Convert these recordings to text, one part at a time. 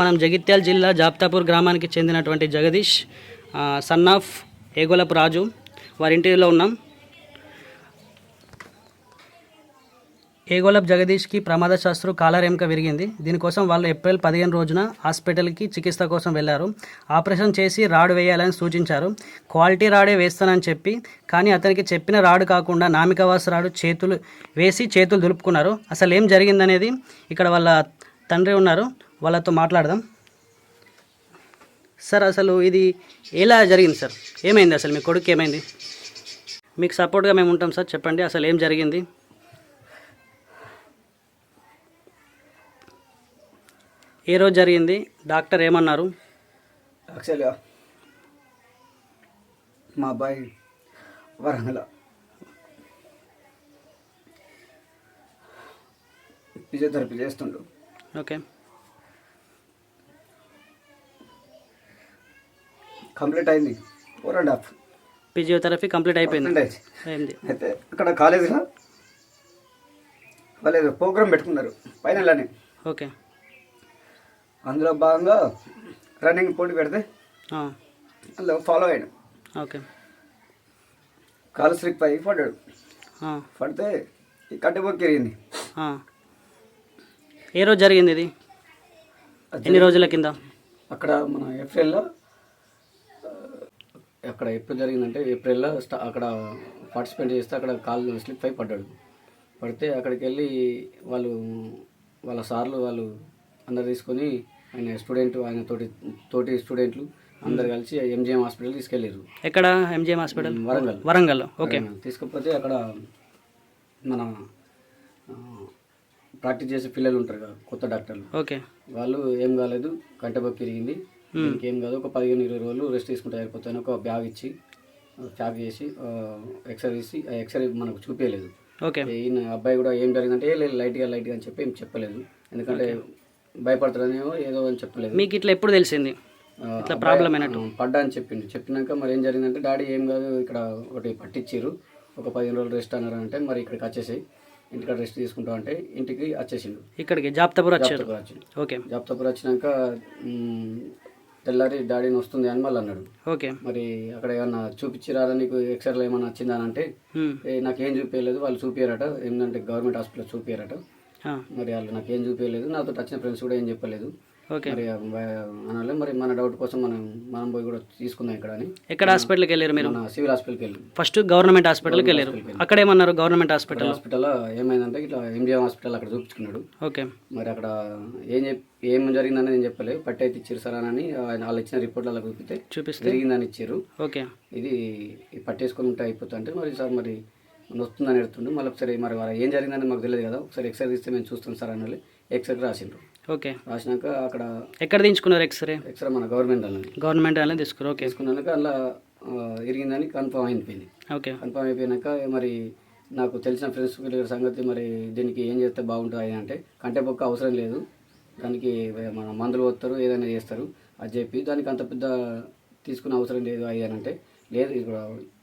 మనం జగిత్యాల జిల్లా జాప్తాపూర్ గ్రామానికి చెందినటువంటి జగదీష్ సన్ ఆఫ్ ఏగోలపు రాజు వారి ఇంటిలో ఉన్నాం. ఏగోలప్ జగదీష్కి ప్రమాదశాస్త్రు కాలరేంక విరిగింది. దీనికోసం వాళ్ళు ఏప్రిల్ పదిహేను రోజున హాస్పిటల్కి చికిత్స కోసం వెళ్ళారు. ఆపరేషన్ చేసి రాడు వేయాలని సూచించారు. క్వాలిటీ రాడే వేస్తానని చెప్పి కానీ అతనికి చెప్పిన రాడు కాకుండా నామికవాస రాడు చేతులు వేసి చేతులు దులుపుకున్నారు. అసలు ఏం జరిగిందనేది ఇక్కడ వాళ్ళ తండ్రి ఉన్నారు. వాళ్ళతో మాట్లాడదాం. సార్ అసలు ఇది ఎలా జరిగింది సార్? ఏమైంది అసలు మీ కొడుకు ఏమైంది? మీకు సపోర్ట్గా మేము ఉంటాం సార్ చెప్పండి అసలు ఏం జరిగింది? ఏ రోజు జరిగింది? డాక్టర్ ఏమన్నారు? యాక్చువల్గా మా అబ్బాయి వరంగల్. ఫిజియోథెరపీ చేస్తుండు. ఓకే. కంప్లీట్ అయింది. Four and half physiotherapy complete అయిపోయింది. అయింది. అయితే అక్కడ కాలేజీలో వాళ్ళు ప్రోగ్రామ్ పెట్టుకున్నారు. Final okay. అందులో భాగంగా రన్నింగ్ పోటీ పెడితే అందులో ఫాలో అయ్యాడు ఓకే. కాలు స్లిప్ అయ్యి పడ్డాడు. పడితే ఈ కట్టెబొక్కి ఎరిగింది. ఏ రోజు జరిగింది ఇది? ఎన్ని రోజుల కింద? అక్కడ మన ఏప్రిల్లో అక్కడ ఎప్పుడు జరిగిందంటే ఏప్రిల్లో స్టా అక్కడ పార్టిసిపేట్ చేస్తే అక్కడ కాలు స్లిప్ అయి పడ్డాడు. పడితే అక్కడికి వెళ్ళి వాళ్ళు వాళ్ళ సార్లు వాళ్ళు అందరు తీసుకొని ఆయన స్టూడెంట్ ఆయన తోటి తోటి స్టూడెంట్లు అందరు కలిసి ఎంజిఎం హాస్పిటల్ తీసుకెళ్ళారు ఎక్కడ? MGM hospital? Warangal. Warangal. Okay. తీసుకపోతే అక్కడ మన ప్రాక్టీస్ చేసే పిల్లలు ఉంటారు కదా కొత్త డాక్టర్లు. ఓకే. వాళ్ళు ఏం కాలేదు కంటబొక్కి ఇరిగింది. ఏం కాదు ఒక పదిహేను ఇరవై రోజులు రెస్ట్ తీసుకుంటే అయిపోతాయని ఒక బ్యాగ్ ఇచ్చి ప్యాక్ చేసి ఎక్స్రే ఆ ఎక్స్రే మనకు చూపించలేదు ఓకే. ఈయన అబ్బాయి కూడా ఏం జరిగిందంటే "ఏ లేదు లైట్గా లైట్గా అని చెప్పి ఏం చెప్పలేదు. ఎందుకంటే భయపడతారనేమో ఏదో అని చెప్పలేదు. మీకు ఇట్లా ఎప్పుడు తెలిసింది? ఇట్లా ప్రాబ్లం అయినట్టు? పడ్డా అని చెప్పిండు. చెప్పినాక మరి ఏం జరిగిందంటే డాడీ ఏం కాదు ఇక్కడ ఒకటి పట్టించారు ఒక పదిహేను రోజులు రెస్ట్ అన్నారు అంటే మరి ఇక్కడికి వచ్చేసి ఇంటికాడ రెస్ట్ తీసుకుంటాం అంటే ఇంటికి వచ్చేసిండు. ఇక్కడికి జాప్తాపూర్ వచ్చారు. జాబ్తాపూర్ వచ్చిండు. ఓకే. జాబ్తాపూర్ వచ్చినాక తెల్లారి డాడీని వస్తుంది అని మళ్ళీ అన్నాడు. ఓకే. మరి అక్కడ ఏమన్నా చూపించిరారా నీకు ఎక్స్రేలో ఏమన్నా వచ్చిందా అని అంటే ఉమ్, "ఏ, నాకేం చూపించలేదు వాళ్ళు చూపించారట. ఏంటంటే గవర్నమెంట్ హాస్పిటల్ చూపించారట. మరి వాళ్ళు నాకేం చూపించలేదు. నాతో వచ్చిన ఫ్రెండ్స్ కూడా ఏం చెప్పలేదు. ఓకే. మరి అనాలి మరి మన డౌట్ కోసం మనం మనం పోయి కూడా తీసుకుందాం ఇక్కడ అని. ఎక్కడ హాస్పిటల్కి వెళ్ళారు మీరు? సివిల్ హాస్పిటల్కి వెళ్ళి. ఫస్ట్ గవర్నమెంట్ హాస్పిటల్కి వెళ్ళారు. అక్కడ ఏమన్నారు గవర్నమెంట్ హాస్పిటల్ హాస్పిటల్ ఏమైందంటే ఇట్లా ఎంజిఎం హాస్పిటల్ అక్కడ చూపించుకున్నాడు. ఓకే. మరి అక్కడ ఏం చెప్ ఏం జరిగిందని నేను చెప్పలేదు. పట్టి అయితే ఇచ్చారు సార్ అని వాళ్ళు ఇచ్చిన రిపోర్ట్లు అలా చూపితే చూపిస్తే? జరిగిందని ఇచ్చారు. ఓకే. ఇది పట్టేసుకొని ఉంటే అయిపోతుంది అంటే మరి సార్ మరి వస్తుందని ఎడుతుండు మళ్ళీ ఒకసారి మరి వారు ఏం జరిగిందని మాకు తెలియదు కదా. ఒకసారి ఎక్స్రే తీస్తే మేము చూస్తాం సార్ అని ఎక్స్రే రాసిండ్రు. ఓకే. రాసినాక అక్కడ ఎక్కడ తీయించుకున్నారు ఎక్స్రే? ఎక్స్రే మన గవర్నమెంట్ అన్నది గవర్నమెంట్ అనేది తీసుకున్నారు ఓకే. తీసుకున్నాక అందులో ఆ, ఇరిగిందని కన్ఫర్మ్ అయిపోయింది. ఓకే. కన్ఫర్మ్ అయిపోయినాక మరి నాకు తెలిసిన ఫ్రెండ్స్ వీళ్ళ సంగతి మరి దీనికి ఏం చేస్తే బాగుంటుంది అంటే కంటే బొక్క అవసరం లేదు. దానికి మన మందులు వస్తారు ఏదైనా చేస్తారు అది చెప్పి దానికి అంత పెద్ద తీసుకునే అవసరం లేదు అయ్యి అని అంటే లేదు ఇప్పుడు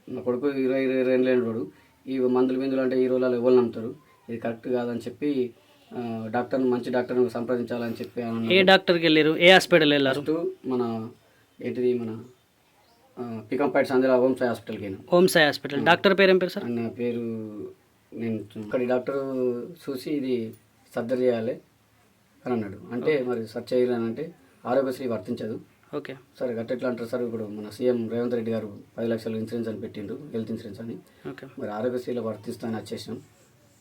నా కొడుకు ఇరవై ఇరవై రెండు లేనివాడు ఈ మందులు బిందులు అంటే ఈ రోజులలో ఎవరు నమ్ముతారు? ఇది కరెక్ట్ కాదని చెప్పి డాక్టర్ని మంచి డాక్టర్ని సంప్రదించాలని చెప్పి ఏ డాక్టర్కి వెళ్ళారు? ఏ హాస్పిటల్ వెళ్ళారు? మన ఏంటిది మన పికంపేట సంజల హోమ్స్ హాస్పిటల్కి అయినా హోమ్ సాయి హాస్పిటల్ డాక్టర్ పేరు ఏం పేరు సార్? ఆయన పేరు నేను ఇక్కడ డాక్టర్ చూసి ఇది సర్జరీ చేయాలి అని అన్నాడు. అంటే మరి సర్చ్ చేయాలని అంటే ఆరోగ్యశ్రీ వర్తించదు. ఓకే. సరే గట్ట ఎట్లా అంటారు సార్? ఇప్పుడు మన సీఎం రేవంత్ రెడ్డి గారు పది లక్షల ఇన్సూరెన్స్ అని పెట్టిండు హెల్త్ ఇన్సూరెన్స్ అని. ఓకే. మరి ఆరోగ్యశ్రీలో వర్తిస్తామని వచ్చేసినాం.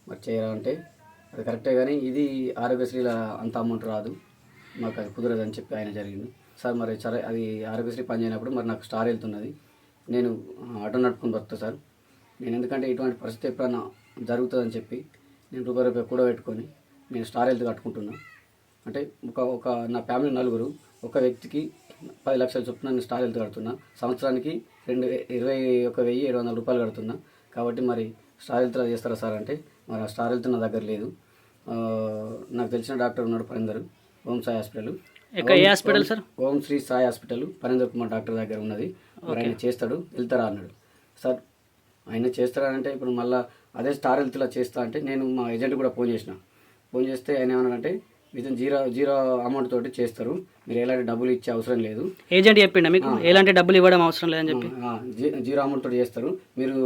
మరి చేయరా అంటే అది కరెక్టే కానీ ఇది ఆరోగ్యశ్రీలో అంత అమౌంట్ రాదు. మాకు అది కుదరదు అని చెప్పి ఆయన జరిగింది సార్ మరి సరే అది ఆరోగ్యశ్రీ పని చేయనప్పుడు మరి నాకు స్టార్ వెళ్తున్నది. నేను ఆటో నడుపుకొని బతుకుతా సార్. నేను ఎందుకంటే ఇటువంటి పరిస్థితి ఎప్పుడన్నా జరుగుతుందని చెప్పి నేను రూపాయి రూపాయి కూడా పెట్టుకొని నేను స్టార్ హెల్త్ కట్టుకుంటున్నా. అంటే ఒక ఒక నా ఫ్యామిలీ నలుగురు ఒక వ్యక్తికి పది లక్షల చొప్పున నేను స్టార్ హెల్త్ కడుతున్నా. సంవత్సరానికి రెండు ఇరవై ఒక వెయ్యి ఏడు వందల రూపాయలు కడుతున్నా. కాబట్టి మరి స్టార్ హెల్త్ చేస్తారా సార్ అంటే మరి ఆ స్టార్ హెల్త్ నా దగ్గర లేదు. నాకు తెలిసిన డాక్టర్ ఉన్నాడు పరిందరు ఓం సాయి హాస్పిటల్. ఏ hospital sir? Om Shri Sai hospital Parender Kumar doctor దగ్గర ఉన్నది. మరి ఆయన చేస్తాడు వెళ్తారా అన్నాడు. సార్ ఆయన చేస్తారా అంటే ఇప్పుడు మళ్ళీ అదే స్టార్ హెల్త్లో చేస్తా అంటే నేను మా ఏజెంట్ కూడా ఫోన్ చేసిన. ఫోన్ చేస్తే ఆయన ఏమన్నాడంటే విత్ జీరో జీరో అమౌంట్ తోటి చేస్తారు. మీరు ఎలాంటి డబ్బులు ఇచ్చే అవసరం లేదు. ఏజెంట్ చెప్పిండా మీకు? ఎలాంటి డబ్బులు ఇవ్వడం అవసరం లేదని చెప్పి? జీరో అమౌంట్ తోటి చేస్తారు. మీరు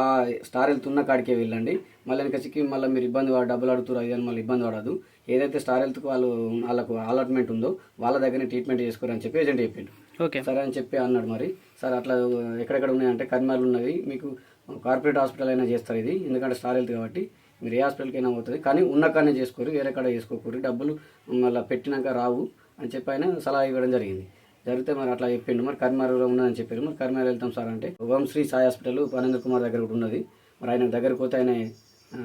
ఆ స్టార్ హెల్త్ ఉన్న కాడికే వెళ్ళండి. మళ్ళీ వెనకసికి మళ్ళీ మీరు ఇబ్బంది డబ్బులు అడుగుతారు అది మళ్ళీ ఇబ్బంది పడదు. ఏదైతే స్టార్ హెల్త్కి వాళ్ళు వాళ్ళకు అలాట్మెంట్ ఉందో వాళ్ళ దగ్గర ట్రీట్మెంట్ చేసుకోరని చెప్పి ఏజెంట్ చెప్పిండు. ఓకే. సరే అని చెప్పి అన్నాడు మరి. సార్ అట్లా ఎక్కడెక్కడ ఉన్నాయంటే కర్మాలు ఉన్నవి మీకు కార్పొరేట్ హాస్పిటల్ అయినా చేస్తారు ఇది. ఎందుకంటే స్టార్ హెల్త్ కాబట్టి. మీరు ఏ హాస్పిటల్కి అయినా అవుతుంది కానీ ఉన్న కాడనే చేసుకోరు వేరే కాడ చేసుకోకూరు డబ్బులు మళ్ళీ పెట్టినాక రావు అని చెప్పి ఆయన సలహా ఇవ్వడం జరిగింది. జరిగితే మరి అట్లా చెప్పిండు. మరి కర్మారులో ఉన్నదని చెప్పారు. మరి కర్మారు వెళ్తాం సార్ అంటే ఓం శ్రీ సాయి హాస్పిటల్ పనేంద్ర కుమార్ దగ్గర కూడా ఉన్నది. మరి ఆయన దగ్గరికి పోతే ఆయన ఆ,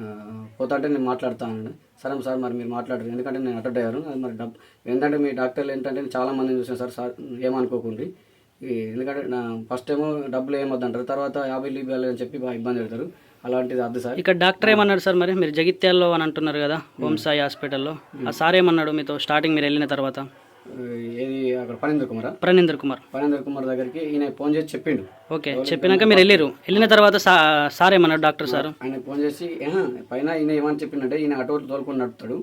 పోతా అంటే నేను మాట్లాడతాను సరే సార్ మరి మీరు మాట్లాడరు. ఎందుకంటే నేను అటెండ్ అయ్యాను. అది మరి డబ్బు ఏంటంటే మీ డాక్టర్లు ఏంటంటే నేను చాలా మందిని చూసాను సార్ సార్ ఏమనుకోకండి. ఎందుకంటే నా ఫస్ట్ ఏమో డబ్బులు ఏమొద్దంటారు. తర్వాత యాభై లీబాలు అని చెప్పి బాగా ఇబ్బంది పెడతారు. అలాంటిది అద్దు సార్. ఇక్కడ డాక్టర్ ఏమన్నాడు సార్ మరి? మీరు జగిత్యాల్లో అని అంటున్నారు కదా ఓం సాయి హాస్పిటల్లో. ఆ సార్ ఏమన్నాడు మీతో? స్టార్టింగ్ మీరు వెళ్ళిన తర్వాత. ఏది అక్కడ పనేంద్ర కుమారా? ప్రణీందర్ కుమార్. పనేంద్ర కుమార్ దగ్గరికి ఈయన ఫోన్ చేసి చెప్పిండు. ఓకే చెప్పినాక మీరు వెళ్ళిరు వెళ్ళిన తర్వాత సార్ ఏమన్నాడు డాక్టర్ సార్? ఆయన ఫోన్ చేసి "ఆహా, పైన ఈయన ఏమని చెప్పిండంటే ఈయన అటో తోలుకొని నడుపుతాడు.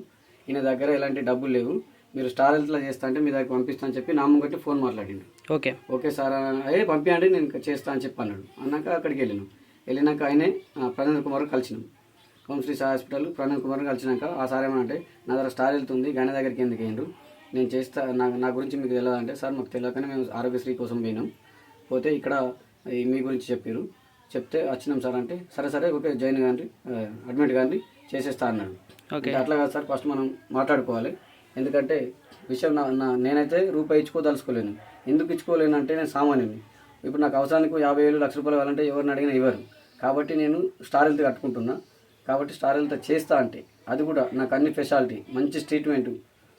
ఈయన దగ్గర ఎలాంటి డబ్బులు లేవు. మీరు స్టార్ హెల్త్లో చేస్తా అంటే మీ దగ్గర పంపిస్తా అని చెప్పి నా ముంగట్టి ఫోన్ మాట్లాడిండు. ఓకే. ఓకే సార్ అయ్యే పంపించండి నేను చేస్తా అని చెప్పి అన్నాడు. అన్నాక అక్కడికి వెళ్ళినాం. వెళ్ళినాక ఆయనే ప్రణీత్ కుమార్ కలిసినాం. సాయి హాస్పిటల్ ప్రణీత్ కుమార్ కలిసినాక ఆ సార్ ఏమనంటే నా దగ్గర స్టార్ వెళ్తుంది గణ దగ్గరికి ఎందుకు వేయండు నేను చేస్తా నా నా గురించి మీకు తెలియదు అంటే సార్ మాకు తెలియకనే మేము ఆరోగ్యశ్రీ కోసం పోయినాం. పోతే ఇక్కడ మీ గురించి చెప్పారు చెప్తే వచ్చినాం సార్ అంటే సరే సరే ఓకే జాయిన్ కానీ అడ్మిట్ కానీ చేసేస్తా అన్నాడు. ఓకే. అంటే అట్లా కాదు సార్ ఫస్ట్ మనం మాట్లాడుకోవాలి. ఎందుకంటే విషయం నా నా- నేనైతే రూపాయి ఇచ్చుకోదలుచుకోలేను. ఎందుకు ఇచ్చుకోలేను అంటే నేను సామాన్యుని ఇప్పుడు నాకు అవసరానికి యాభై వేలు లక్ష రూపాయలు కావాలంటే ఎవరిని అడిగినా ఇవ్వరు. కాబట్టి నేను స్టార్ హెల్త్ కట్టుకుంటున్నా. కాబట్టి స్టార్ హెల్త్ చేస్తా అంటే అది కూడా నాకు అన్ని స్పెషాలిటీ మంచి ట్రీట్మెంట్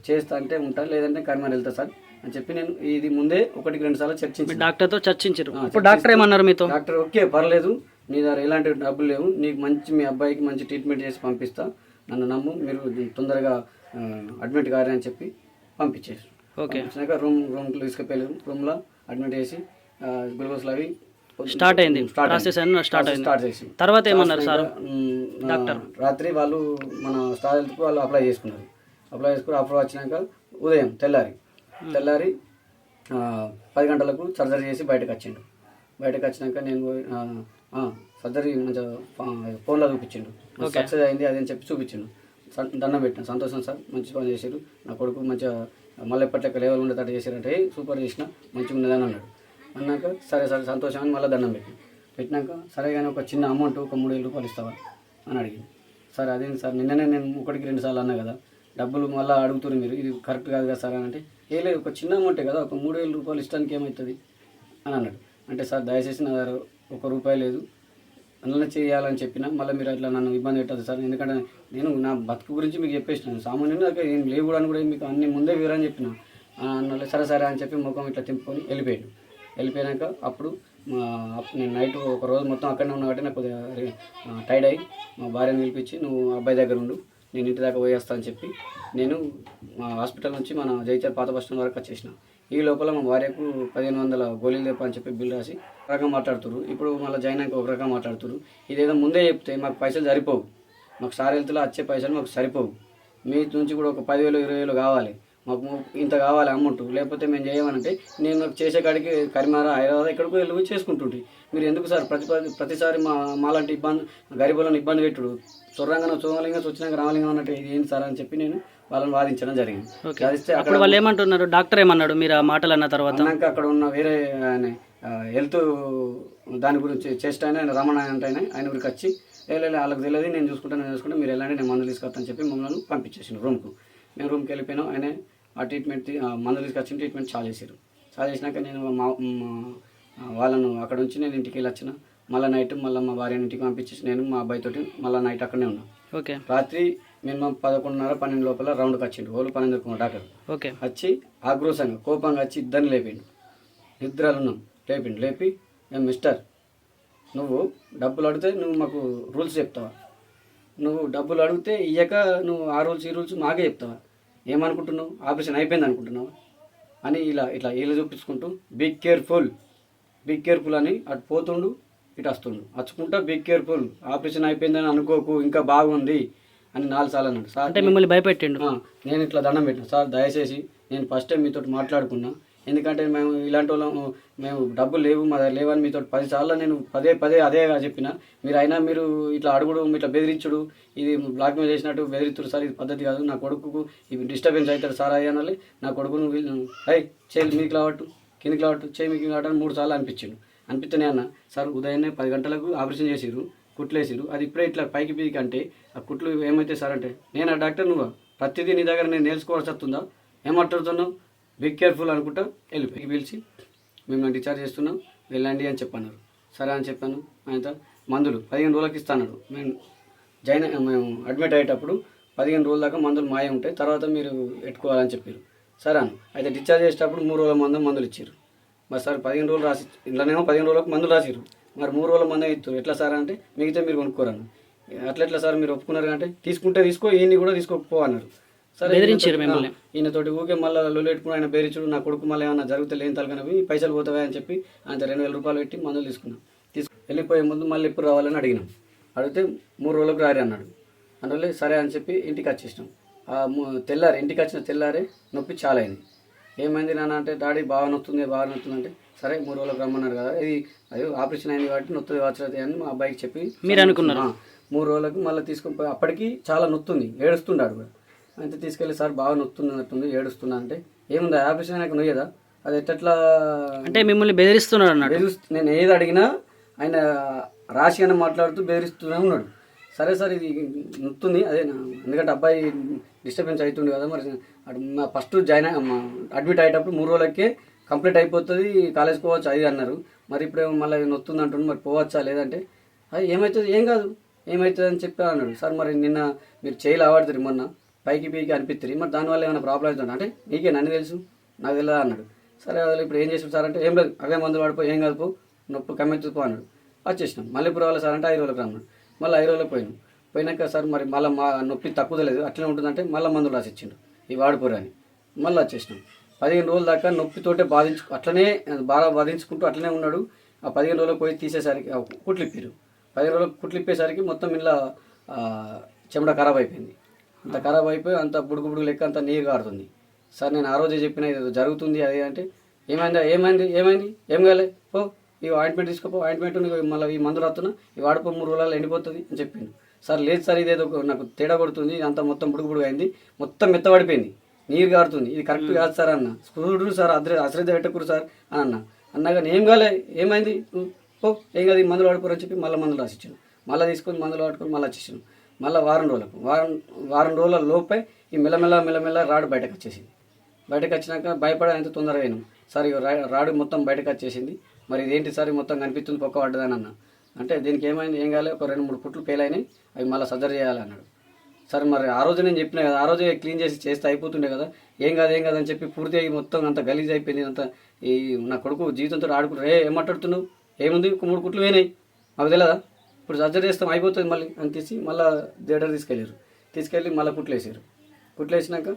చేస్తా అంటే ఉంటా లేదంటే కర్మాన్ వెళ్తా సార్ అని చెప్పి నేను ఇది ముందే ఒకటికి రెండు సార్లు చర్చించి డాక్టర్తో చర్చించారు. ఇప్పుడు డాక్టర్ ఏమన్నారు మీతో? డాక్టర్ ఓకే పర్లేదు. నీ దగ్గర ఎలాంటి డబ్బులు లేవు. నీకు మంచి మీ అబ్బాయికి మంచి ట్రీట్మెంట్ చేసి పంపిస్తా. నన్ను నమ్ము. మీరు తొందరగా అడ్మిట్ కారు అని చెప్పి పంపించేసి. ఓకే. రూమ్ రూమ్కి తీసుకెళ్ళారు రూమ్లో అడ్మిట్ చేసి స్టార్ట్ అయింది. ప్రాసెస్ అన్న స్టార్ట్ అయింది. స్టార్ట్ చేసి తర్వాత ఏమన్నారు సార్? డాక్టర్. రాత్రి వాళ్ళు మన స్టార్ హెల్త్కి వాళ్ళు అప్లై చేసుకున్నారు. అప్లై చేసుకుని అప్లై వచ్చినాక ఉదయం తెల్లారి తెల్లారి పది గంటలకు సర్జరీ చేసి బయటకు వచ్చిండు. బయటకు వచ్చినాక నేను సర్జరీ మంచిగా ఫోన్లో చూపించిండు. సక్సెస్ అయింది అదని చెప్పి చూపించిండు. దండం పెట్టిన. సంతోషం సార్ మంచి పని చేశారు నా కొడుకు మంచిగా మళ్ళీ ఎప్పటిక లేవల్ ఉండేటట్టు చేశారంటే "ఏయ్, సూపర్ చేసిన మంచిగా ఉన్నదని అన్నాడు. అన్నాక సరే సరే సంతోషం అని మళ్ళీ దండం పెట్టి పెట్టినాక సరే కానీ ఒక చిన్న అమౌంట్ ఒక మూడు వేల రూపాయలు ఇస్తావా అని అడిగింది. సార్ అదేంటి సార్ నిన్ననే నేను ఒకటికి రెండు సార్లు అన్నా కదా డబ్బులు మళ్ళీ అడుగుతున్నారు మీరు ఇది కరెక్ట్ కాదు కదా సార్ అని అంటే ఏ లేదు ఒక చిన్న అమౌంటే కదా ఒక మూడు వేల రూపాయలు ఇష్టానికి ఏమవుతుంది అని అన్నాడు. అంటే సార్ దయచేసి నా దగ్గర ఒక రూపాయి లేదు అందులో చేయాలని చెప్పిన మళ్ళీ మీరు అట్లా నన్ను ఇబ్బంది పెట్టదు సార్ ఎందుకంటే నేను నా బతుకు గురించి మీకు చెప్పేసినాను సామాన్యుని దగ్గర ఏం లేవు అని కూడా మీకు అన్ని ముందే వివరని చెప్పిన. అన్నలే సరే సరే అని చెప్పి ముఖం ఇట్లా తింపుకొని వెళ్ళిపోయాడు. వెళ్ళిపోయాక అప్పుడు మా నేను నైట్ ఒక రోజు మొత్తం అక్కడనే ఉన్నా కాబట్టి నాకు టైర్డ్ అయ్యి మా భార్యను పిలిపించి నువ్వు అబ్బాయి దగ్గర ఉండు నేను ఇంటి దాకా పోయేస్తా అని చెప్పి నేను మా హాస్పిటల్ నుంచి మన జైచర్ పాత బస్ స్టాండ్ వరకు వచ్చేసిన. ఈ లోపల మా భార్యకు పదిహేను వందల గోళీలు తెప్ప అని చెప్పి బిల్ రాసి ఒక రకం మాట్లాడుతురు ఇప్పుడు మళ్ళీ జాయిన్ అయ్యాక ఒక రకం మాట్లాడుతురు ఇదేదో ముందే చెప్తే మాకు పైసలు సరిపోవు. మాకు సార్ హెల్త్లో వచ్చే పైసలు మాకు సరిపోవు. మీ నుంచి కూడా ఒక పదివేలు ఇరవై వేలు కావాలి. మాకు ఇంత కావాలి అమౌంట్. లేకపోతే మేము చేయమనంటే నేను చేసే కాడికి కరిమార హైదరాబాద్ ఎక్కడికో వెళ్ళి చేసుకుంటుంటే మీరు ఎందుకు సార్ ప్రతి ప్రతిసారి మా మాలాంటి ఇబ్బంది గరీబులను ఇబ్బంది పెట్టుడు? చొర్రంగా చూడలింగా వచ్చినాక రామలింగం అన్నట్టు ఇది ఏంటి సార్ అని చెప్పి నేను వాళ్ళని వాదించడం జరిగింది. ఓకే. వాదిస్తే అక్కడ అప్పుడు వాళ్ళు ఏమంటున్నారు? డాక్టర్ ఏమన్నాడు మీరు ఆ మాటలు అన్న తర్వాత అక్కడ ఉన్న వేరే ఆయన హెల్త్ దాని గురించి చేస్ట్ ఆయన ఆయన రమణ అంటే ఆయన ఆయన ఊరికి వచ్చి "ఏ లే లే, వాళ్ళకి తెలియదు నేను చూసుకుంటాను నేను చూసుకుంటే మీరు ఎలాంటి నేను మందులు తీసుకొస్తాను చెప్పి మమ్మల్ని పంపించేసిన రూమ్కు. మేము రూమ్కి వెళ్ళిపోయినాం ఆయన ఆ ట్రీట్మెంట్ మందులు తీసుకొచ్చిన ట్రీట్మెంట్ చాలా చేశారు చాలా చేసినాక నేను మా వాళ్ళను అక్కడ ఉంచి నేను ఇంటికి వెళ్ళి వచ్చిన మళ్ళీ నైట్ మళ్ళీ మా భార్యని ఇంటికి పంపించేసి నేను మా అబ్బాయితోటి మళ్ళీ నైట్ అక్కడనే ఉన్నాను ఓకే. రాత్రి మినిమం పదకొండున్నర పన్నెండు లోపల రౌండ్కి వచ్చిండు. వాళ్ళు పన్నెండు డాక్టర్. ఓకే. వచ్చి ఆక్రోశంగా కోపంగా వచ్చి ఇద్దరిని లేపిండు. నిద్రలు ఉన్నాం లేపిండు. లేపి "ఏం మిస్టర్ నువ్వు డబ్బులు అడిగితే నువ్వు మాకు రూల్స్ చెప్తావా? నువ్వు డబ్బులు అడిగితే ఇయ్యక నువ్వు ఆ రూల్స్ ఈ రూల్స్ మాకే చెప్తావా? ఏమనుకుంటున్నావు? ఆపరేషన్ అయిపోయింది అనుకుంటున్నావా? అని ఇలా ఇట్లా వీళ్ళు చూపించుకుంటూ బిగ్ కేర్ఫుల్ బిగ్ కేర్ఫుల్ అని అటు పోతుండు ఇటు వస్తుండు. వచ్చుకుంటా బిగ్ కేర్ఫుల్ ఆపరేషన్ అయిపోయిందని అనుకోకు ఇంకా బాగుంది అని నాలుగు సార్లు అన్నాడు. సార్ అంటే మిమ్మల్ని భయపెట్టిండు. నేను ఇట్లా దండం పెట్టిన. సార్ దయచేసి నేను ఫస్ట్ టైం మీతో మాట్లాడుకున్నా. ఎందుకంటే మేము ఇలాంటి వాళ్ళము మేము డబ్బులు లేవు మా దగ్గర లేవని మీతో పదిసార్లు నేను పదే పదే అదే చెప్పిన. మీరు అయినా మీరు ఇట్లా అడుగుడు ఇట్లా బెదిరించుడు ఇది బ్లాక్ మీద చేసినట్టు బెదిరిస్తుడు సార్ ఇది పద్ధతి కాదు. నా కొడుకుకు ఇవి డిస్టర్బెన్స్ అవుతారు సార్ అయ్యానాలి నా కొడుకును అయ్యి చేయి మీకు లావట్టు కిందికి లావట్టు చేయి మీకు లావట్టు మూడు సార్లు అనిపించిండు. అనిపిస్తేనే అన్న సార్ ఉదయాన్నే పది గంటలకు ఆపరేషన్ చేసిరు కుట్లేసిరు అది ఇప్పుడే ఇట్లా పైకి పీకి అంటే ఆ కుట్లు ఏమైతే సార్ అంటే నేను ఆ డాక్టర్ నువ్వు? ప్రతిదీ నీ దగ్గర నేను నేర్చుకోవాల్సి వస్తుందా? ఏమంటున్నావు బిగ్ కేర్ఫుల్ అనుకుంటా. వెళ్ళిపోయి పిలిచి మిమ్మల్ని డిశ్చార్జ్ చేస్తున్నాం. వెళ్ళండి అని చెప్పన్నారు. సరే అని చెప్పాను. ఆయనతో మందులు పదిహేను రోజులకి ఇస్తాడు మేము జాయిన్ మేము అడ్మిట్ అయ్యేటప్పుడు పదిహేను రోజుల దాకా మందులు మాయ ఉంటాయి తర్వాత మీరు పెట్టుకోవాలని చెప్పారు. సరే అన్న. అయితే డిశ్చార్జ్ చేసేటప్పుడు మూడు రోజుల మందు మందులు ఇచ్చారు. మరి సార్ పదిహేను రోజులు రాసి ఇంట్లోనేమో పదిహేను రోజులకు మందులు రాసిరు మరి మూడు రోజుల మందే ఇస్తారు. ఎట్లా సార్ అంటే మిగతా మీరు కొనుక్కోరాను అట్లా ఎట్లా సార్ మీరు ఒప్పుకున్నారు అంటే తీసుకుంటే తీసుకో ఈయన్ని కూడా తీసుకోకపో అన్నారు. బెదిరించారు మిమ్మల్ని. ఈయనతోటి ఊకే మళ్ళీ లొల్లెట్టుకుని ఆయన బెదిరించుడు నా కొడుకు మళ్ళీ ఏమన్నా జరిగితే లేని తలకనవి పైసలు పోతావా అని చెప్పి ఆయన రెండు వేల రూపాయలు పెట్టి మందులు తీసుకున్నాం. తీసుకు వెళ్ళిపోయే ముందు మళ్ళీ ఎప్పుడు రావాలని అడిగినాం. అడిగితే మూడు రోజులకు రారి అన్నాడు. అందువల్ల సరే అని చెప్పి ఇంటికి వచ్చేసినాం. తెల్లారి ఇంటికి వచ్చిన తెల్లారి నొప్పి చాలా అయింది. ఏమైంది నాన్న అంటే డాడీ బాగా నొస్తుంది బాగా నొస్తుంది అంటే సరే మూడు రోజులకు రమ్మన్నారు కదా ఇది అది ఆపరేషన్ అయింది కాబట్టి నొత్తుంది వచ్చేది అని మా అబ్బాయికి చెప్పి మీరు అనుకున్నారు? మూడు రోజులకు మళ్ళీ తీసుకొని పోయి అప్పటికి చాలా నొత్తుంది ఏడుస్తున్నాడు కూడా. అయితే తీసుకెళ్ళి సార్ బాగా నొత్తుంది అన్నట్టుంది ఏడుస్తున్నా అంటే. ఏముందా ఆపరేషన్ నాకు నొయ్యదా? అది ఎట్లా అంటే మిమ్మల్ని బెదిరిస్తున్నాడు అన్నాడు బెదిరిస్తూ నేను ఏది అడిగినా ఆయన రాశి అని మాట్లాడుతూ బెదిరిస్తూనే ఉన్నాడు. సరే సార్ ఇది నొత్తుంది అదే ఎందుకంటే అబ్బాయి డిస్టర్బెన్స్ అవుతుంది కదా మరి ఫస్ట్ జాయిన్ అడ్మిట్ అయ్యేటప్పుడు మూడు రోజులకే కంప్లీట్ అయిపోతుంది కాలేజ్ పోవచ్చు అది అన్నారు. మరి ఇప్పుడేమో మళ్ళీ నొత్తుంది అంటుంది మరి పోవచ్చా లేదంటే అది ఏమవుతుంది ఏం కాదు ఏమవుతుంది అని చెప్పి అన్నాడు. సార్ మరి నిన్న మీరు చేయలు ఆవాడుతుంది మొన్న పైకి పీకి అనిపిస్తుంది మరి దానివల్ల ఏమైనా ప్రాబ్లం అవుతుంది? అంటే నీకే నన్ను తెలుసు నాకు తెలియదు అన్నాడు. సరే అదే ఇప్పుడు ఏం చేసాం సార్ అంటే ఏం లేదు అవే మందులు వాడిపో ఏం కలుపు నొప్పి కమ్మెత్తుకో అన్నాడు. వచ్చేసినాం. మళ్ళీ ఇప్పుడు రావాలి సార్ అంటే ఐదు రోజులకు రమ్మన్నాడు. మళ్ళీ ఐదు రోజులకు పోయినాం. పోయినాక సార్ మరి మళ్ళీ మా నొప్పి తక్కువ లేదు అట్లనే ఉంటుందంటే మళ్ళీ మందులు రాసి ఇచ్చిండు ఈ వాడిపోరు మళ్ళీ వచ్చేసినాం. పదిహేను రోజుల దాకా నొప్పితోటే బాధించు అట్లనే బాగా బాధించుకుంటూ అట్లనే ఉన్నాడు. ఆ పదిహేను రోజులకు పోయి తీసేసరికి కుట్లిప్పారు. పదిహేను రోజులకు కుట్లిప్పేసరికి మొత్తం ఇలా చెమట ఖరాబ్ అయిపోయింది. అంత ఖరాబ్ అయిపోయి అంత బుడుగు బుడుగు లెక్క అంత నీరు కారుతుంది. సార్ నేను ఆ రోజే చెప్పిన ఇది జరుగుతుంది అది అంటే ఏమైందా ఏమైంది ఏమైంది ఏం కాలే? పో ఈ ఆయింట్మెంట్ తీసుకోపో ఆయింట్మెంట్ మళ్ళీ ఈ మందు రాస్తున్నా ఈ వాడిపో మూడు రోజులలో ఎండిపోతుంది అని చెప్పిండు. సార్ లేదు సార్ ఇదేదో నాకు తేడా కొడుతుంది అంత మొత్తం బుడుగు బుడుగు అయింది మొత్తం మెత్తబడిపోయింది నీరు కారుతుంది ఇది కరెక్ట్ కాదు సార్ అన్న. స్కూడు సార్ అద్రే అశ్రద్ధ పెట్టకూరు సార్ అని అన్న. అన్నా కానీ ఏం కాలే ఏమైంది? ఓ పో ఏం కాదు ఈ మందులు వాడుకోరు అని చెప్పి మళ్ళీ మందులు రాసిచ్చాను. మళ్ళీ తీసుకొని మందులు వాడుకొని మళ్ళీ వచ్చేసాను. మళ్ళీ వారం రోజులకు. వారం వారం రోజుల లోపే ఈ మెల్లమెల్ల మెల్లమెల్ల రాడు బయటకు వచ్చేసింది బయటకు వచ్చినాక భయపడే అంత తొందరగా అయినాం. సార్ రా- రాడు మొత్తం బయటకు వచ్చేసింది మరి ఇదేంటి సార్ మొత్తం కనిపిస్తుంది పొక్క పడ్డదని అన్న. అంటే దీనికి ఏమైంది ఏం కాలే ఒక రెండు మూడు పుట్లు ఫెయిల్ అయినాయి అవి మళ్ళీ సర్జరీ చేయాలన్నాడు సరే మరి ఆ రోజు నేను చెప్పిన కదా ఆ రోజే క్లీన్ చేసి చేస్తే అయిపోతుండే కదా ఏం కాదు ఏం కాదని చెప్పి పూర్తి అయ్యి మొత్తం అంత గలీజ్ అయిపోయింది అంత ఈ నా కొడుకు జీవితంతో ఆడుకుంటారు ఏ ఏం మాట్లాడుతున్నావు? ఏముంది? ఒక మూడు కుట్లు పోయినాయి మాకు తెలియదా ఇప్పుడు సర్జరీ చేస్తాం అయిపోతుంది మళ్ళీ అని తీసి మళ్ళీ థియేటర్ తీసుకెళ్ళారు తీసుకెళ్ళి మళ్ళీ కుట్లు వేసారు కుట్లు వేసినాక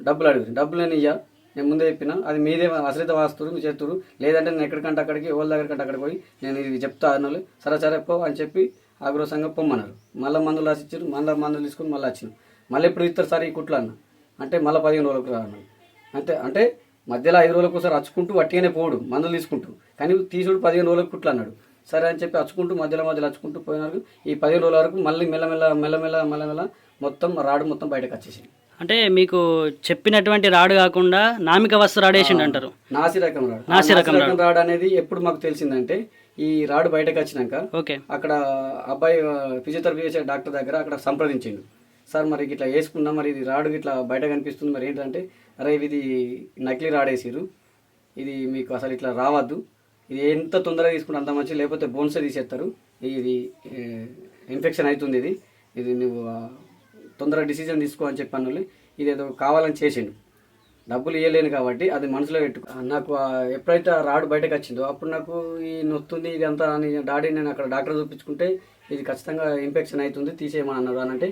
డబ్బులు అడిగారు డబ్బులు నేను ఇయ్యా నేను ముందే చెప్పిన అది మీదే అశ్రిత వాస్తురు మీ చేతురు లేదంటే నేను ఎక్కడికంటే అక్కడికి ఎవరి దగ్గరికంటే అక్కడికి పోయి నేను ఇది చెప్తా అన్నోళ్ళు సరే సరే పో అని చెప్పి ఆగ్రోసంగా పొమ్మన్నారు. మళ్ళీ మందులు రాసిచ్చారు మళ్ళీ మందులు తీసుకొని మళ్ళీ వచ్చిన. మళ్ళీ ఎప్పుడు ఇస్తారు సార్ ఈ కుట్లు అన్న. అంటే మళ్ళీ పదిహేను రోజులకు రా అన్నాడు. అంతే అంటే మధ్యలో ఐదు రోజులకు ఒకసారి అచ్చుకుంటూ వట్టిగానే పోడు మందులు తీసుకుంటూ. కానీ తీసుడు పదిహేను రోజులకు కుట్లు అన్నాడు. సరే అని చెప్పి అచ్చుకుంటూ మధ్యలో మధ్యలో అచ్చుకుంటూ పోయినారు. ఈ పదిహేను రోజుల వరకు మళ్ళీ మెల్లమెల్ల మెల్లమెల్ల మెల్లమెల్ల మొత్తం రాడు మొత్తం బయటకు వచ్చేసింది. అంటే మీకు చెప్పినటువంటి రాడు కాకుండా నామిక వస్తు రాడేసిండు అంటారు. నాసి రకం రాడు. నాసి రకం రాడు. అనేది ఎప్పుడు మాకు తెలిసిందంటే ఈ రాడు బయటకు వచ్చినాక ఓకే. అక్కడ అబ్బాయి ఫిజియోథెరపీ చేసే డాక్టర్ దగ్గర అక్కడ సంప్రదించిండు. సార్ మరి ఇట్లా వేసుకున్నా మరి ఇది రాడు ఇట్లా బయట కనిపిస్తుంది మరి ఏంటంటే అరే ఇది నకిలీ రాడేసిరు ఇది మీకు అసలు ఇట్లా రావద్దు. ఇది ఎంత తొందరగా తీసుకుంటే అంత మంచి లేకపోతే బోన్సే తీసేస్తారు. ఇది ఇన్ఫెక్షన్ అవుతుంది ఇది. ఇది నువ్వు తొందరగా డిసిజన్ తీసుకో అని చెప్పాను వాళ్ళు ఇది ఏదో కావాలని చేసిండు. డబ్బులు ఇవ్వలేను కాబట్టి అది మనసులో పెట్టు నాకు ఎప్పుడైతే ఆ రాడు బయటకు వచ్చిందో అప్పుడు నాకు ఈ నొత్తుంది ఇది అంతా అని డాడీ నేను అక్కడ డాక్టర్ చూపించుకుంటే ఇది ఖచ్చితంగా ఇన్ఫెక్షన్ అవుతుంది తీసేయమని అన్నారు. అని అంటే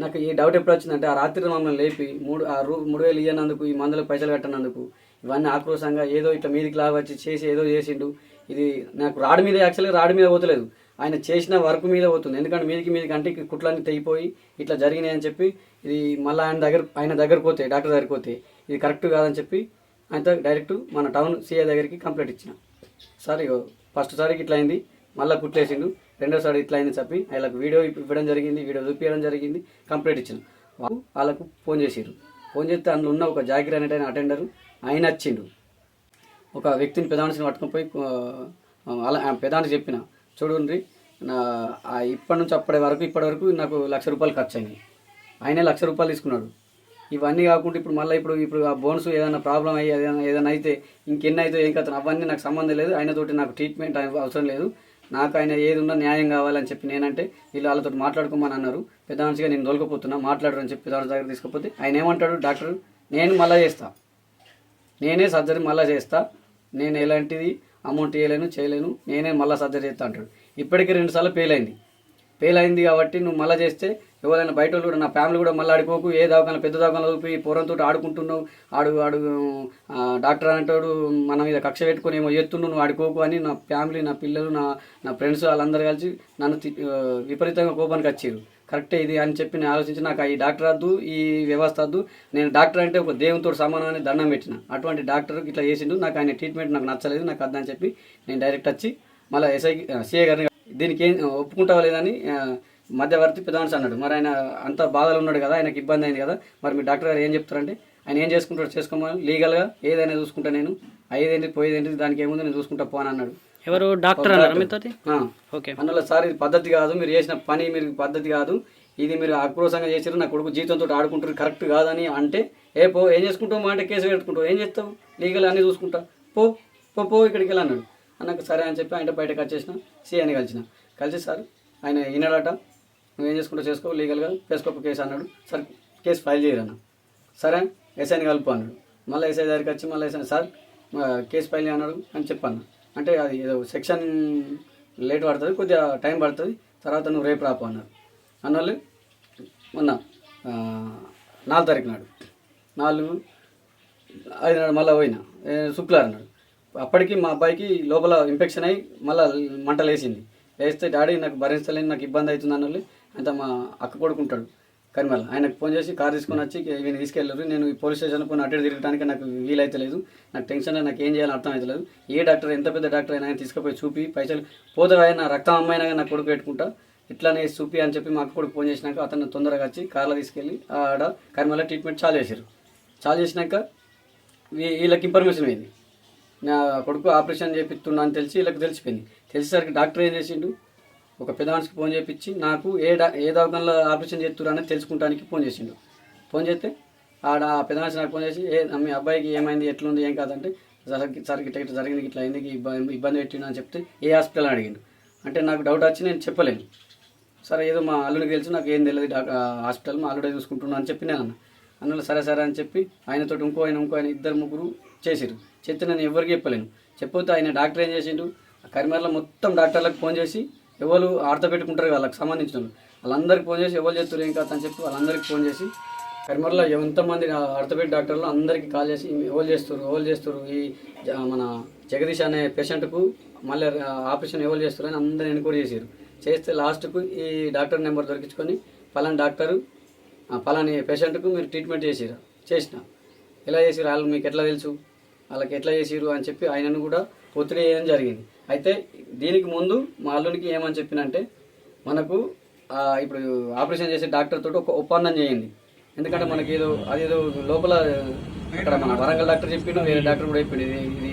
నాకు ఈ డౌట్ ఎప్పుడు వచ్చిందంటే ఆ రాత్రి మమ్మల్ని లేపి మూడు ఆ రూ మూడు వేలు ఇవ్వనందుకు ఈ మందులకు పైసలు కట్టనందుకు ఇవన్నీ ఆక్రోశంగా ఏదో ఇట్లా మీదికి లాగొచ్చి చేసి ఏదో చేసిండు. ఇది నాకు రాడ్ మీద యాక్చువల్గా రాడ్ మీద పోతలేదు. ఆయన చేసిన వర్క్ మీద పోతుంది. ఎందుకంటే మీదికి మీదికి అంటే కుట్లన్నీ తెగిపోయి ఇట్లా జరిగినాయి అని చెప్పి ఇది మళ్ళీ ఆయన దగ్గర ఆయన దగ్గరకు పోతే డాక్టర్ దగ్గరికి పోతే ఇది కరెక్ట్ కాదని చెప్పి ఆయనతో డైరెక్ట్ మన టౌన్ సీఏ దగ్గరికి కంప్లైంట్ ఇచ్చిన. సార్ ఇగో ఫస్ట్ సారికి ఇట్లా అయింది. మళ్ళీ కుట్లేసిండు. రెండోసారి ఇట్లా అయింది చెప్పి వాళ్ళకి వీడియో ఇవ్వడం జరిగింది వీడియో చూపించడం జరిగింది కంప్లైంట్ ఇచ్చిన. వాళ్ళకు ఫోన్ చేసిరు ఫోన్ చేస్తే అందులో ఉన్న ఒక జాకిర్ అనేటైన అటెండర్ ఆయన వచ్చిండు ఒక వ్యక్తిని పెదానికి పట్టుకుపోయి పోయి అలా పెదానికి చెప్పిన చూడండి నా ఇప్పటి నుంచి అప్పటి వరకు ఇప్పటి వరకు నాకు లక్ష రూపాయలు ఖర్చు అయినాయి ఆయనే లక్ష రూపాయలు తీసుకున్నాడు. ఇవన్నీ కాకుండా ఇప్పుడు మళ్ళీ ఇప్పుడు ఇప్పుడు ఆ బోన్స్ ఏదైనా ప్రాబ్లం అయ్యి ఏదైనా ఏదైనా అయితే ఇంకెన్ని అయితే ఏం కథ అవన్నీ నాకు సంబంధం లేదు. ఆయనతోటి నాకు ట్రీట్మెంట్ అవసరం లేదు. నాకు ఆయన ఏది ఉన్నా న్యాయం కావాలని చెప్పి నేనంటే వీళ్ళు వాళ్ళతో మాట్లాడుకోమని అన్నారు. పెద్ద మనిషిగా నేను దొలకపోతున్నా మాట్లాడరు అని చెప్పి పెద్ద దగ్గర తీసుకపోతే ఆయన ఏమంటాడు? డాక్టర్ నేను మళ్ళీ చేస్తాను నేనే సర్జరీ మళ్ళీ చేస్తా నేను ఎలాంటిది అమౌంట్ ఇవ్వలేను చేయలేను నేనే మళ్ళీ సర్జరీ చేస్తా అంటాడు. ఇప్పటికీ రెండుసార్లు ఫెయిల్ అయింది. ఫెయిల్ అయింది కాబట్టి నువ్వు మళ్ళీ చేస్తే ఎవరైనా బయట వాళ్ళు కూడా నా ఫ్యామిలీ కూడా మళ్ళీ ఆడుకోకు ఏ దవాఖాన పెద్ద దవాఖాన చూపి పూర్వంతో ఆడుకుంటున్నావు ఆడు ఆడు డాక్టర్ అంటాడు మన మీద కక్ష పెట్టుకుని ఏమో ఎత్తుండు నువ్వు ఆడుకోకు అని నా ఫ్యామిలీ నా పిల్లలు నా నా ఫ్రెండ్స్ వాళ్ళందరూ కలిసి నన్ను విపరీతంగా కోపానికి వచ్చారు. కరెక్టే ఇది అని చెప్పి నేను ఆలోచించి నాకు ఈ డాక్టర్ వద్దు ఈ వ్యవస్థ వద్దు. నేను డాక్టర్ అంటే ఒక దేవునితో సమానం దండం పెట్టిన. అటువంటి డాక్టర్ ఇట్లా చేసిండు. నాకు ఆయన ట్రీట్మెంట్ నాకు నచ్చలేదు నాకు అద్దని చెప్పి నేను డైరెక్ట్ వచ్చి మళ్ళీ ఎస్ఐ సిఏ గారిని దీనికి ఏం ఒప్పుకుంటావా లేదని మధ్యవర్తి పెద్దమనిషి అన్నాడు. మరి ఆయన అంత బాధలు ఉన్నాడు కదా ఆయనకి ఇబ్బంది అయింది కదా మరి మీ డాక్టర్ గారు ఏం చెప్తారంటే ఆయన ఏం చేసుకుంటాడు చేసుకోమని లీగల్గా ఏదైనా చూసుకుంటా నేను అయ్యేదేంటి పోయేదేంటి దానికి ఏముంది నేను చూసుకుంటా పోనన్నాడు అన్నాడు. ఎవరు డాక్టర్ అన్నారు మీతోటి. ఓకే. అందువల్ల సార్ ఇది పద్ధతి కాదు మీరు చేసిన పని మీరు పద్ధతి కాదు. ఇది మీరు ఆక్రోశంగా చేసారు నా కొడుకు జీవితంతో ఆడుకుంటారు కరెక్ట్ కాదని అంటే ఏ పో ఏం చేసుకుంటావు మా అంటే కేసు పెట్టుకుంటావు ఏం చేస్తావు? లీగల్ అన్నీ చూసుకుంటా. పో పో పో ఇక్కడికి వెళ్ళి అన్నాడు. అన్నాక సరే అని చెప్పి ఆయన బయటకు వచ్చేసిన సీఐని కలిసిన. కలిసి సార్ ఆయన విన్నాడట నువ్వేం చేసుకుంటావు చేసుకో లీగల్గా చేసుకోక కేసు అన్నాడు. సరే కేసు ఫైల్ చేయరన్న సరే ఎస్ఐని కలుపు అన్నాడు. మళ్ళీ ఎస్ఐ దగ్గరికి వచ్చి మళ్ళీ ఎస్ఐ సార్ కేసు ఫైల్ అన్నాడు అని చెప్పాను అంటే అది ఏదో సెక్షన్ లేట్ పడుతుంది కొద్దిగా టైం పడుతుంది. తర్వాత నువ్వు రేపు రాపు అన్నారు. అన్నోళ్ళు మొన్న నాలుగు తారీఖు నాడు. నాలుగు ఐదు నాడు మళ్ళీ పోయినా. ఏ, అన్నాడు నాడు. అప్పటికి మా అబ్బాయికి లోపల ఇన్ఫెక్షన్ అయ్యి మళ్ళీ మంటలు వేసింది వేస్తే డాడీ నాకు భరించలేని నాకు ఇబ్బంది అవుతుంది అన్నోళ్ళు. అంత మా అక్క కొడుకుంటాడు కరిమల్ ఆయనకు ఫోన్ చేసి కార్ తీసుకొని వచ్చి ఈయన తీసుకెళ్ళారు నేను ఈ పోలీస్ స్టేషన్ పోయి అటు తిరగడానికి నాకు వీలైతలేదు నాకు టెన్షన్ నాకు ఏం చేయాలో అర్థం అవుతలేదు ఏ డాక్టర్ ఎంత పెద్ద డాక్టర్ అయినా ఆయన తీసుకుపోయి చూపి పైసలు పోతే నా రక్తం అమ్మాయినా నా కొడుకు పెట్టుకుంటా. ఇట్లానే చూపి అని చెప్పి మా అక్క కొడుకు ఫోన్ చేసినాక అతను తొందరగా వచ్చి కార్లో తీసుకెళ్ళి ఆడ కరిమల ట్రీట్మెంట్ చాలు చేశారు చాలు చేసినాక వీళ్ళకి ఇన్ఫర్మేషన్ అయింది నా కొడుకు ఆపరేషన్ చేపిస్తున్నా అని తెలిసి వీళ్ళకి తెలిసిపోయింది. తెలిసేసరికి డాక్టర్ ఏం చేసిండు? ఒక పెద్ద ఫోన్ చేపించి నాకు ఏ ఏ దవాఖానలో ఆపరేషన్ చేస్తున్నారు అనేది తెలుసుకుంటానికి ఫోన్ చేసిండు. ఫోన్ చేస్తే ఆడ ఆ పెద్ద నాకు ఫోన్ చేసి ఏ మీ అబ్బాయికి ఏమైంది? ఎట్లుంది? ఏం కాదంటే సార్ సార్ ఇట్లా ఇట్లా జరిగింది ఇట్లా అయింది ఇబ్బంది పెట్టిండు అని చెప్తే ఏ హాస్పిటల్ అని అడిగిండు. అంటే నాకు డౌట్ వచ్చి నేను చెప్పలేను. సరే ఏదో మా అల్లుడికి తెలుసు నాకు ఏం తెలియదు హాస్పిటల్ మా అల్లుడే చూసుకుంటున్నాను అని చెప్పి నేను అన్న. అందులో సరే సరే అని చెప్పి ఆయనతో ఇంకో ఆయన ఇంకో ఆయన ఇద్దరు ముగ్గురు చేసిరు చెప్తే నేను ఎవరికి చెప్పలేను. చెప్పకపోతే ఆయన డాక్టర్ ఏం చేసిండు? కరిమర్లో మొత్తం డాక్టర్లకు ఫోన్ చేసి ఎవరు ఆడత పెట్టుకుంటారు వాళ్ళకి సంబంధించిన వాళ్ళు. వాళ్ళందరికీ ఫోన్ చేసి ఎవరు చేస్తారు ఏం కాదు అని చెప్పి వాళ్ళందరికీ ఫోన్ చేసి కరిమర్లో ఎంతమంది ఆర్థోపెడిక్ డాక్టర్లు అందరికీ కాల్ చేసి ఎవరు చేస్తారు ఎవరు చేస్తారు ఈ జ- మన జగదీష్ అనే పేషెంట్కు మళ్ళీ ఆపరేషన్ ఎవరు చేస్తారు అని అందరూ ఎన్క్వైరీ చేశారు. చేస్తే లాస్ట్కు ఈ డాక్టర్ నెంబర్ దొరికించుకొని ఫలాని డాక్టరు ఫలాని పేషెంట్కు మీరు ట్రీట్మెంట్ చేసిరా చేసిన. ఎలా చేసిరు వాళ్ళు మీకు ఎట్లా తెలుసు వాళ్ళకి ఎట్లా చేసిరు అని చెప్పి ఆయనను కూడా ఒత్తిడి చేయడం జరిగింది. అయితే దీనికి ముందు మా అల్లునికి ఏమని చెప్పినంటే మనకు ఇప్పుడు ఆపరేషన్ చేసే డాక్టర్ తోటి ఒక ఒప్పందం చేయండి. ఎందుకంటే మనకి ఏదో అదేదో లోపల ఇక్కడ మన వరంగల్ డాక్టర్ చెప్పిండు వేరే డాక్టర్ కూడా చెప్పిండు ఇది ఇది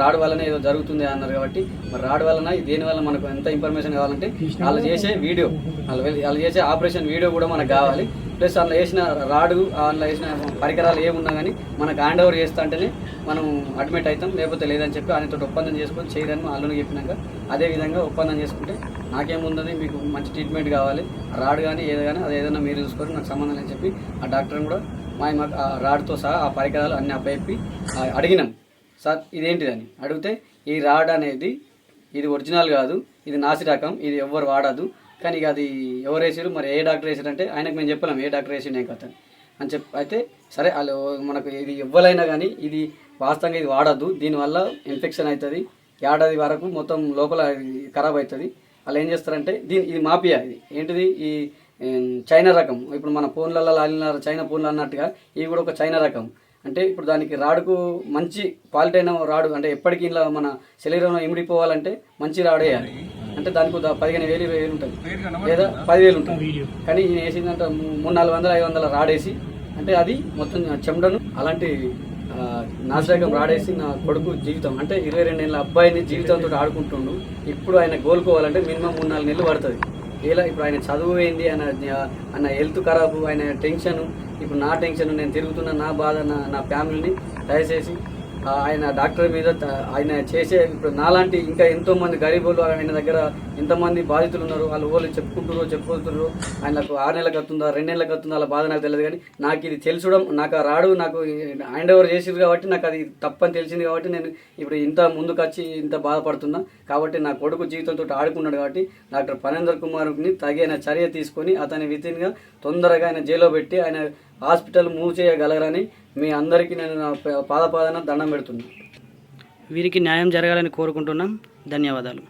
రాడు వల్లనే ఏదో జరుగుతుంది అన్నారు కాబట్టి మరి రాడు వలన దేని వల్ల మనకు ఎంత ఇన్ఫర్మేషన్ కావాలంటే వాళ్ళు చేసే వీడియో వాళ్ళు వెళ్ళి- వాళ్ళు చేసే ఆపరేషన్ వీడియో కూడా మనకు కావాలి. ప్లస్ అందులో వేసిన రాడు అందులో వేసిన పరికరాలు ఏమున్నా కానీ మనకు హ్యాండ్ ఓవర్ చేస్తా అంటేనే మనం అడ్మిట్ అవుతాం లేకపోతే లేదని చెప్పి ఆయనతో ఒప్పందం చేసుకొని చేయరని వాళ్ళని చెప్పినాక అదే విధంగా ఒప్పందం చేసుకుంటే నాకేముందని మీకు మంచి ట్రీట్మెంట్ కావాలి రాడు కానీ ఏది కానీ అది ఏదైనా మీరు చూసుకొని నాకు సంబంధం అని చెప్పి ఆ డాక్టర్ని కూడా మా మాకు ఆ రాడ్తో సహా ఆ పరికరాలు అన్ని అప్పచెప్పి అడిగినాం. సార్ ఇదేంటిదని అడిగితే ఈ రాడ్ అనేది ఇది ఒరిజినల్ కాదు ఇది నాసి రకం ఇది ఎవ్వరు వాడదు కానీ ఇక అది ఎవరు వేసారు మరి ఏ డాక్టర్ వేసారంటే ఆయనకు మేము చెప్పలేము ఏ డాక్టర్ వేసిండే కథ అని. చెప్పి అయితే సరే వాళ్ళు మనకు ఇది ఎవ్వరైనా కానీ ఇది వాస్తవంగా ఇది వాడద్దు. దీనివల్ల ఇన్ఫెక్షన్ అవుతుంది. ఏడాది వరకు మొత్తం లోపల ఖరాబ్ అవుతుంది. వాళ్ళు ఏం చేస్తారంటే దీని ఇది మాపియా ఇది. ఏంటిది? ఈ చైనా రకం. ఇప్పుడు మన ఫోన్లలో లాలిన చైనా ఫోన్లు అన్నట్టుగా ఇవి కూడా ఒక చైనా రకం. అంటే ఇప్పుడు దానికి రాడుకు మంచి క్వాలిటీ అయిన రాడు అంటే ఎప్పటికీ ఇలా మన శరీరంలో ఇమిడిపోవాలంటే మంచి రాడేయాలి అంటే దానికి పదిహేను వేలు ఇరవై వేలు ఉంటుంది. లేదా పదివేలు ఉంటుంది. కానీ ఈయన వేసిందంటే మూడు నాలుగు వందల ఐదు వందల రాడేసి అంటే అది మొత్తం చెమటను అలాంటి నాశరకం రాడేసి నా కొడుకు జీవితం అంటే ఇరవై రెండు నెలల అబ్బాయిని జీవితంతో ఆడుకుంటుండు. ఇప్పుడు ఆయన కోలుకోవాలంటే మినిమం మూడు నాలుగు నెలలు పడుతుంది. ఇలా ఇప్పుడు ఆయన చదువు ఏంది ఆయన ఆయన హెల్త్ ఖరాబు ఆయన టెన్షన్ ఇప్పుడు నా టెన్షన్ నేను తిరుగుతున్న నా బాధ నా నా ఫ్యామిలీని దయచేసి ఆయన డాక్టర్ మీద ఆయన చేసే ఇప్పుడు నాలాంటి ఇంకా ఎంతో మంది గరీబులు ఆయన దగ్గర ఎంతమంది బాధితులు ఉన్నారు వాళ్ళు వాళ్ళు చెప్పుకుంటున్నారు చెప్పుకుంటున్నారు ఆయనకు ఆరు నెలలకు వస్తుందా రెండు నెలలకు వస్తుందా అలా బాధ నాకు తెలియదు కానీ నాకు ఇది తెలుసడం నాకు ఆ రాడు నాకు హ్యాండ్ ఓవర్ చేసింది కాబట్టి నాకు అది తప్పని తెలిసింది కాబట్టి నేను ఇప్పుడు ఇంత ముందుకు వచ్చి ఇంత బాధపడుతున్నా. కాబట్టి నా కొడుకు జీవితంతో ఆడుకున్నాడు కాబట్టి డాక్టర్ పనేందర్ కుమార్ని తగిన చర్య తీసుకొని అతని వితిన్గా తొందరగా ఆయన జైల్లో పెట్టి ఆయన హాస్పిటల్ మూవ్ చేయగలరని మీ అందరికీ నేను పాదపాదన దండం పెడుతున్నా. వీరికి న్యాయం జరగాలని కోరుకుంటున్నాం. ధన్యవాదాలు.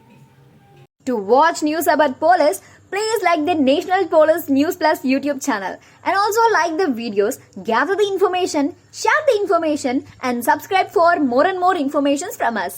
To watch news about police please like the national police news plus YouTube channel and also like the videos gather the information share the information and subscribe for more and more information from us